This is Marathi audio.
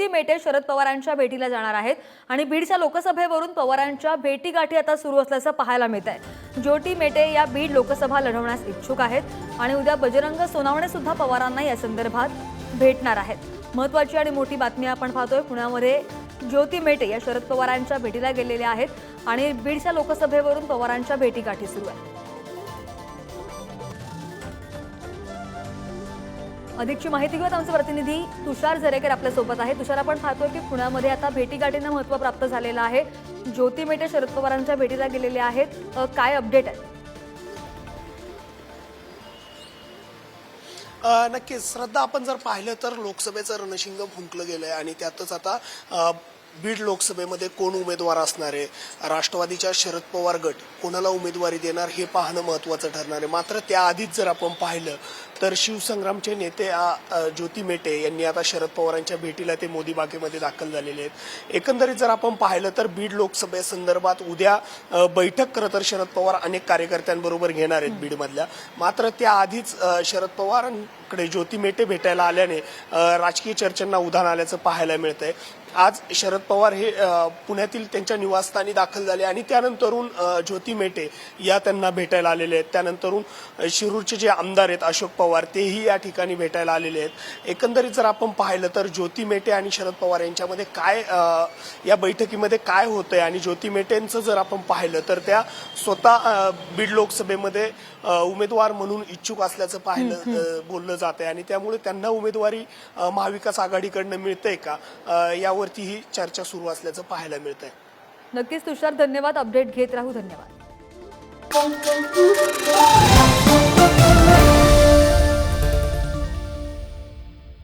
ज्योती मेटे शरद पवारांच्या भेटीला जाणार आहेत आणि बीडच्या लोकसभेवरून पवारांच्या भेटीगाठी आता सुरू असल्याचं पाहायला मिळत आहे. ज्योती मेटे या बीड लोकसभा लढवण्यास इच्छुक आहेत आणि उद्या बजरंग सोनावणे सुद्धा पवारांना या संदर्भात भेटणार आहेत. महत्वाची आणि मोठी बातमी आपण पाहतोय पुण्यामध्ये ज्योती मेटे या शरद पवारांच्या भेटीला गेलेल्या आहेत आणि बीडच्या लोकसभेवरून पवारांच्या भेटीगाठी सुरू आहे अधिकची माहिती घेऊयात आमचे प्रतिनिधी तुषार झरेकर आपल्यासोबत आहे तुषार आपण पाहतोय की पुण्यामध्ये आता भेटीगाठींना महत्त्व प्राप्त झालेलं आहे. ज्योती मेटे शरद पवारांच्या भेटीला गेलेले आहेत. काय अपडेट आहे? नक्कीच. श्रद्धा आपण जर पाहिलं तर लोकसभेचं रणशिंग फुंकलं गेलं आहे आणि त्यातच आता बीड लोकसभेमध्ये कोण उमेदवार असणार आहे? राष्ट्रवादीच्या शरद पवार गट कोणाला उमेदवारी देणार हे पाहणं महत्त्वाचं ठरणार आहे. मात्र त्याआधीच जर आपण पाहिलं तर शिवसंग्रामचे नेते ज्योती मेटे यांनी आता शरद पवारांच्या भेटीला ते मोदी बागेमध्ये दाखल झालेले आहेत. एकंदरीत जर आपण पाहिलं तर बीड लोकसभेसंदर्भात उद्या बैठक खरं तर शरद पवार अनेक कार्यकर्त्यांबरोबर घेणार आहेत बीडमधल्या. मात्र त्याआधीच शरद पवारांकडे ज्योती मेटे भेटायला आल्याने राजकीय चर्चांना उधाण आल्याचं पाहायला मिळतंय. आज शरद पवार हे पुण्यातील त्यांच्या निवासस्थानी दाखल झाले आणि त्यानंतरून ज्योती मेटे या त्यांना भेटायला आलेले आहेत. त्यानंतरून शिरूरचे जे आमदार आहेत अशोक पवार तेही या ठिकाणी भेटायला आलेले आहेत. एकंदरीत जर आपण पाहिलं तर ज्योती मेटे आणि शरद पवार यांच्यामध्ये काय या बैठकीमध्ये काय होतंय आणि ज्योती मेटेंचं जर आपण पाहिलं तर त्या स्वतः बीड लोकसभेमध्ये उमेदवार म्हणून इच्छुक असल्याचं पाहिलं बोललं जात आहे आणि त्यामुळे त्यांना उमेदवारी महाविकास आघाडीकडनं मिळते का? अ, यावरती ही चर्चा सुरू असल्याचं पाहायला मिळत आहे नक्कीच तुषार धन्यवाद. अपडेट घेत राहू धन्यवाद.